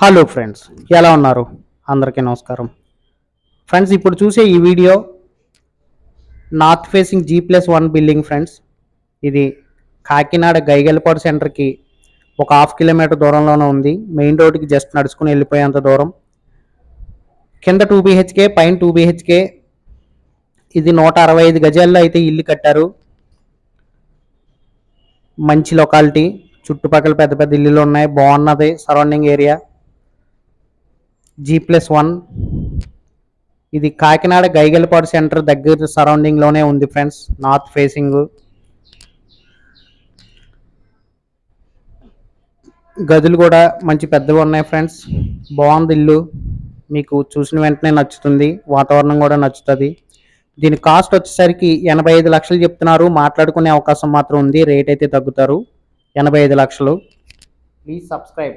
Hello friends ఎలా ఉన్నారు? అందరికీ నమస్కారం. ఫ్రెండ్స్ ఇప్పుడు చూసే ఈ video north facing G plus one building friends. ఇది కాకినాడ గైగల్పాడు సెంటర్కి ఒక హాఫ్ కిలోమీటర్ దూరంలోనే ఉంది. మెయిన్ రోడ్కి జస్ట్ నడుచుకుని వెళ్ళిపోయేంత దూరం. కింద టూ బీహెచ్కే పైన టూ బీహెచ్కే ఇది నూట అరవై ఐదు గజాల్లో అయితే ఇల్లు కట్టారు. మంచి లొకాలిటీ చుట్టుపక్కల పెద్ద పెద్ద ఇల్లులు ఉన్నాయి. బాగున్నది surrounding area G plus one ఇది కాకినాడ గైగలపాడు సెంటర్ దగ్గర సరౌండింగ్లోనే ఉంది ఫ్రెండ్స్ నార్త్ ఫేసింగ్ గదులు కూడా మంచి పెద్దవి ఉన్నాయి ఫ్రెండ్స్ బాగుంది ఇల్లు. మీకు చూసిన వెంటనే నచ్చుతుంది. వాతావరణం కూడా నచ్చుతుంది. దీని కాస్ట్ వచ్చేసరికి ఎనభై ఐదు లక్షలు చెప్తున్నారు. మాట్లాడుకునే అవకాశం మాత్రం ఉంది. రేట్ అయితే తగ్గుతారు. ఎనభై ఐదు లక్షలు. Please subscribe